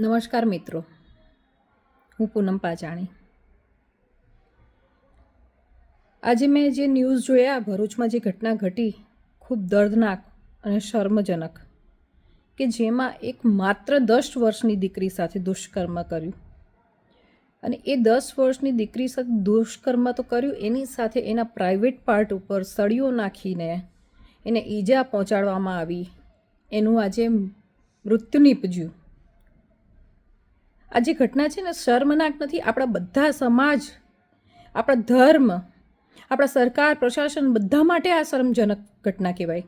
નમસ્કાર મિત્રો. હું પૂનમ પાચાણી આજે મેં જે ન્યૂઝ જોયા, ભરૂચમાં જે ઘટના ઘટી, ખૂબ દર્દનાક અને શર્મજનક, કે જેમાં એક માત્ર દસ વર્ષની દીકરી સાથે દુષ્કર્મ કર્યું. અને એ દસ વર્ષની દીકરી સાથે દુષ્કર્મ તો કર્યું, એની સાથે એના પ્રાઇવેટ પાર્ટ ઉપર સળીઓ નાખીને એને ઈજા પહોંચાડવામાં આવી. એનું આજે મૃત્યુ નીપજ્યું. આ જે ઘટના છે ને, શર્મનાક નથી. આપણા બધા સમાજ, આપણા ધર્મ, આપણા સરકાર, પ્રશાસન બધા માટે આ શરમજનક ઘટના કહેવાય.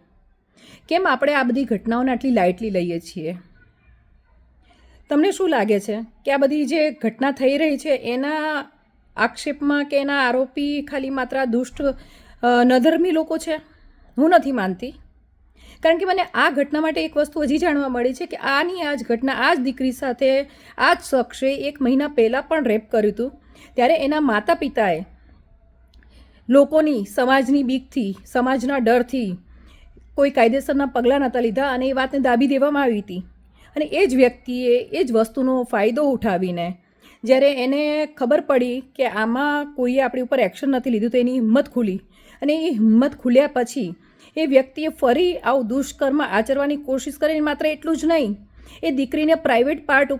કેમ આપણે આ બધી ઘટનાઓને આટલી લાઇટલી લઈએ છીએ? તમને શું લાગે છે કે આ બધી જે ઘટના થઈ રહી છે, એના આક્ષેપમાં કે એના આરોપી ખાલી માત્ર દુષ્ટ નધર્મી લોકો છે? હું નથી માનતી. કારણ કે મને આ ઘટના માટે એક વસ્તુ હજી જાણવા મળી છે કે આની આ જ ઘટના આ જ દીકરી સાથે આ જ શખ્સે એક મહિના પહેલાં પણ રેપ કર્યું હતું. ત્યારે એના માતા પિતાએ લોકોની સમાજની બીકથી, સમાજના ડરથી, કોઈ કાયદેસરના પગલાં નહોતા લીધા અને એ વાતને દાબી દેવામાં આવી હતી. અને એ જ વ્યક્તિએ એ જ વસ્તુનો ફાયદો ઉઠાવીને જ્યારે એને ખબર પડી કે આમાં કોઈએ આપણી ઉપર એક્શન નથી લીધું તો એની હિંમત ખુલી. અને એ હિંમત ખુલ્યા પછી એ વ્યક્તિએ ફરી આવું દુષ્કર્મ આચરવાની કોશિશ કરીને માત્ર એટલું જ નહીં, એ દીકરીને પ્રાઇવેટ પાર્ટ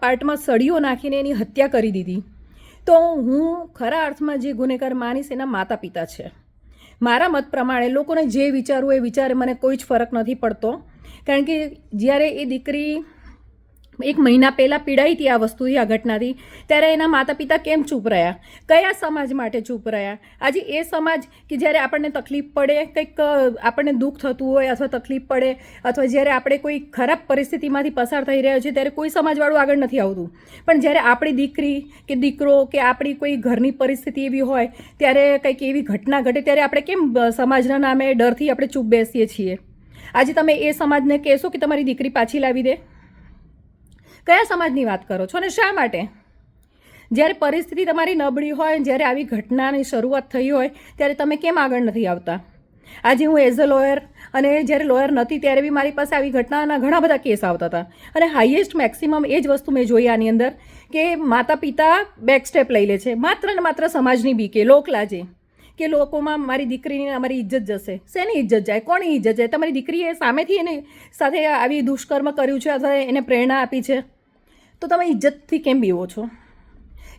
પાર્ટમાં સળીઓ નાખીને એની હત્યા કરી દીધી. તો હું ખરા અર્થમાં જે ગુનેગાર માનીશ એના માતા પિતા છે. મારા મત પ્રમાણે લોકોને જે વિચારવું એ વિચારે, મને કોઈ જ ફરક નથી પડતો. કારણ કે જ્યારે એ દીકરી એક મહિના પહેલાં પીડાઈ હતી આ વસ્તુથી આ ઘટનાથી. ત્યારે એના માતા પિતા કેમ ચૂપ રહ્યા? કયા સમાજ માટે ચૂપ રહ્યા? આજે એ સમાજ કે જ્યારે આપણને તકલીફ પડે, કંઈક આપણને દુઃખ થતું હોય અથવા તકલીફ પડે, અથવા જ્યારે આપણે કોઈ ખરાબ પરિસ્થિતિમાંથી પસાર થઈ રહ્યો છે ત્યારે કોઈ સમાજવાળું આગળ નથી આવતું. પણ જ્યારે આપણી દીકરી કે દીકરો કે આપણી કોઈ ઘરની પરિસ્થિતિ એવી હોય, ત્યારે કંઈક એવી ઘટના ઘટે, ત્યારે આપણે કેમ સમાજના નામે ડરથી આપણે ચૂપ બેસીએ છીએ? આજે તમે એ સમાજને કહેશો કે તમારી દીકરી પાછી લાવી દે? કયા સમાજની વાત કરો છો અને શા માટે? જ્યારે પરિસ્થિતિ તમારી નબળી હોય જ્યારે આવી ઘટનાની શરૂઆત થઈ હોય, ત્યારે તમે કેમ આગળ નથી આવતા? આજે હું એઝ અ લોયર અને જ્યારે લોયર નથી, ત્યારે બી મારી પાસે આવી ઘટનાના ઘણા બધા કેસ આવતા હતા. અને હાઈએસ્ટ મેક્સિમમ એ જ વસ્તુ મેં જોઈ આની અંદર કે માતા પિતા બેક સ્ટેપ લઈ લે છે. માત્ર ને માત્ર સમાજની બીકે, લોકલાજે. કે લોકોમાં મારી દીકરીની અમારી ઇજ્જત જશે? શેની ઇજ્જત જાય? કોની ઇજ્જત જાય? તમારી દીકરીએ સામેથી એને સાથે આવી દુષ્કર્મ કર્યું છે અથવા એને પ્રેરણા આપી છે? તો તમે ઇજ્જતથી કેમ બીવો છો?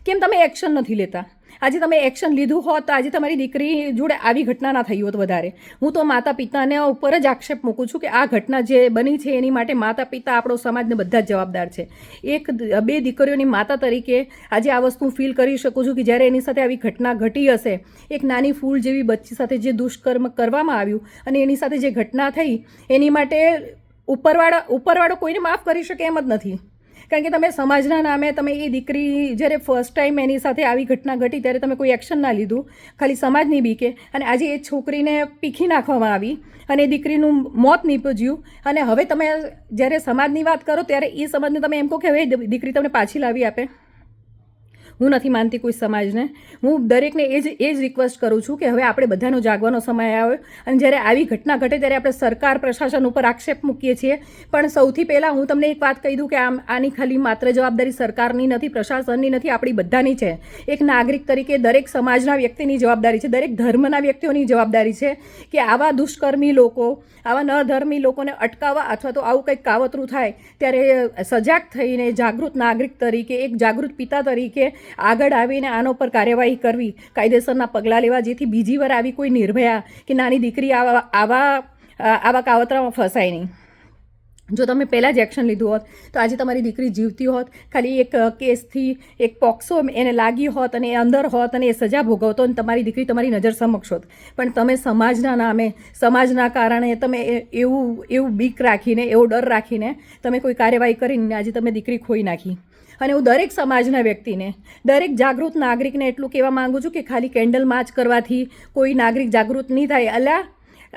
કેમ તમે એક્શન નથી લેતા? આજે તમે એક્શન લીધું હોત તો આજે તમારી દીકરી જોડે આવી ઘટના ના થઈ હોત વધારે. હું તો માતા પિતાને ઉપર જ આક્ષેપ મૂકું છું કે આ ઘટના જે બની છે એની માટે માતા પિતા આપણો સમાજને બધા જ જવાબદાર છે. એક બે દીકરીઓની માતા તરીકે આજે આ વસ્તુ ફીલ કરી શકું છું કે જ્યારે એની સાથે આવી ઘટના ઘટી હશે, એક નાની ફૂલ જેવી બચ્ચી સાથે જે દુષ્કર્મ કરવામાં આવ્યું અને એની સાથે જે ઘટના થઈ, એની માટે ઉપરવાળા, ઉપરવાળો કોઈને માફ કરી શકે એમ જ નથી. કારણ કે તમે સમાજના નામે તમે એ દીકરી જ્યારે ફર્સ્ટ ટાઈમ એની સાથે આવી ઘટના ઘટી ત્યારે તમે કોઈ એક્શન ના લીધું. ખાલી સમાજની બીકે અને આજે એ છોકરીને પીખી નાખવામાં આવી અને દીકરીનું મોત નીપજ્યું. અને હવે તમે જ્યારે સમાજની વાત કરો ત્યારે એ સમાજને તમે એમ કહો કે હવે દીકરી તમને પાછી લાવી આપે. હું નથી માનતી કોઈ સમાજને. હું દરેકને એ જ એ જ રિક્વેસ્ટ કરું છું કે હવે આપણે બધાનો જાગવાનો સમય આવ્યો અને જ્યારે આવી ઘટના ઘટે ત્યારે આપણે સરકાર, પ્રશાસન ઉપર આક્ષેપ મૂકીએ છીએ. પણ સૌથી પહેલાં હું તમને એક વાત કહી દઉં કે આમ, આની ખાલી માત્ર જવાબદારી સરકારની નથી, પ્રશાસનની નથી, આપણી બધાની છે. એક નાગરિક તરીકે દરેક સમાજના વ્યક્તિની જવાબદારી છે, દરેક ધર્મના વ્યક્તિઓની જવાબદારી છે કે આવા દુષ્કર્મી લોકો, આવા ન ધર્મી લોકોને અટકાવવા અથવા તો આવું કંઈક કાવતરું થાય ત્યારે સજાગ થઈને જાગૃત નાગરિક તરીકે, એક જાગૃત પિતા તરીકે આગળ આવીને આનો પર કાર્યવાહી કરવી, કાયદેસરના પગલાં લેવા, જેથી બીજી વાર આવી કોઈ નિર્ભયા કે નાની દીકરી આવા આવા આવા કાવતરામાં ફસાય નહીં. જો તમે પહેલાં જ એક્શન લીધું હોત, તો આજે તમારી દીકરી જીવતી હોત, ખાલી એક કેસથી એક પોક્સો એને લાગી હોત અને એ અંદર હોત અને એ સજા ભોગવતો અને તમારી દીકરી તમારી નજર સમક્ષ હોત. પણ તમે સમાજના નામે, સમાજના કારણે તમે એવું એવું બીક રાખીને, એવો ડર રાખીને તમે કોઈ કાર્યવાહી કરીને આજે તમે દીકરી ખોઈ નાખી. અને હું દરેક સમાજના વ્યક્તિને, દરેક જાગૃત નાગરિકને એટલું કહેવા માંગુ છું કે ખાલી કેન્ડલ માર્ચ કરવાથી કોઈ નાગરિક જાગૃત નહીં થાય. અલ્યા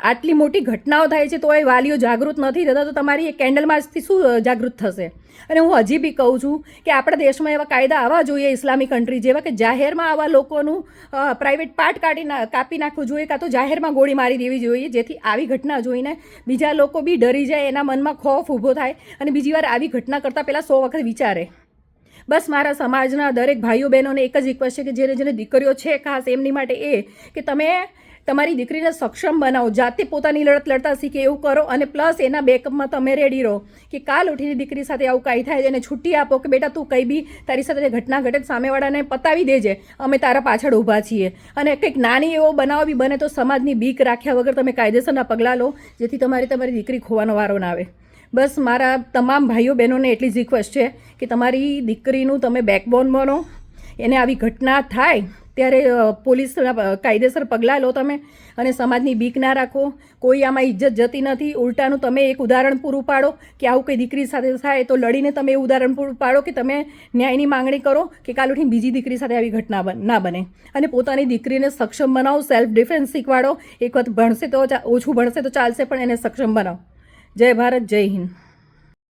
આટલી મોટી ઘટનાઓ થાય છે તો એ વાલીઓ જાગૃત નથી થતા તો તમારી એ કેન્ડલ શું જાગૃત થશે? અને હું હજી બી કહું છું કે આપણા દેશમાં એવા કાયદા આવવા જોઈએ ઇસ્લામિક કન્ટ્રી જેવા કે જાહેરમાં આવા લોકોનું પ્રાઇવેટ પાર્ટ કાઢી કાપી નાખવું જોઈએ, કાં તો જાહેરમાં ગોળી મારી દેવી જોઈએ, જેથી આવી ઘટના જોઈને બીજા લોકો બી ડરી જાય, એના મનમાં ખોફ ઊભો થાય અને બીજી વાર આવી ઘટના કરતાં પહેલાં સો વખત વિચારે. બસ મારા સમાજના દરેક ભાઈઓ બહેનોને એક જ રિક્વેસ્ટ છે કે જેને જેને દીકરીઓ છે ખાસ, એમની માટે એ કે તમે તમારી દીકરીને સક્ષમ બનાવો. જાતે પોતાની લડત લડતા શીખે, એવું કરો અને પ્લસ એના બેકઅપમાં તમે રેડી રહો કે કાલ ઉઠીને દીકરી સાથે આવું કાંઈ થાય એને છૂટી આપો કે બેટા તું કંઈ બી તારી સાથે ઘટના ઘટે સામેવાળાને પતાવી દેજે, અમે તારા પાછળ ઊભા છીએ. અને કંઈક નાની એવો બનાવ બી બને તો સમાજની બીક રાખ્યા વગર તમે કાયદેસરના પગલાં લો, જેથી તમારી તમારી દીકરી ખોવાનો વારો ના આવે. બસ મારા તમામ ભાઈઓ બહેનોને એટલી જ રિક્વેસ્ટ છે કે તમારી દીકરીનું તમે બેકબોન બનો, એને આવી ઘટના થાય ત્યારે પોલીસના કાયદેસર પગલાં લો તમે અને સમાજની બીક ના રાખો. કોઈ આમાં ઇજ્જત જતી નથી. ઉલટાનું તમે એક ઉદાહરણ પૂરું પાડો કે આવું કંઈ દીકરી સાથે થાય તો લડીને તમે એ ઉદાહરણ પૂરું પાડો કે તમે ન્યાયની માંગણી કરો કે કાલ ઉઠીને બીજી દીકરી સાથે આવી ઘટના ના બને. અને પોતાની દીકરીને સક્ષમ બનાવો સેલ્ફ ડિફેન્સ શીખવાડો. એક વખત ભણશે તો ઓછું ભણશે તો ચાલશે પણ એને સક્ષમ બનાવો. જય ભારત, જય હિન્દ.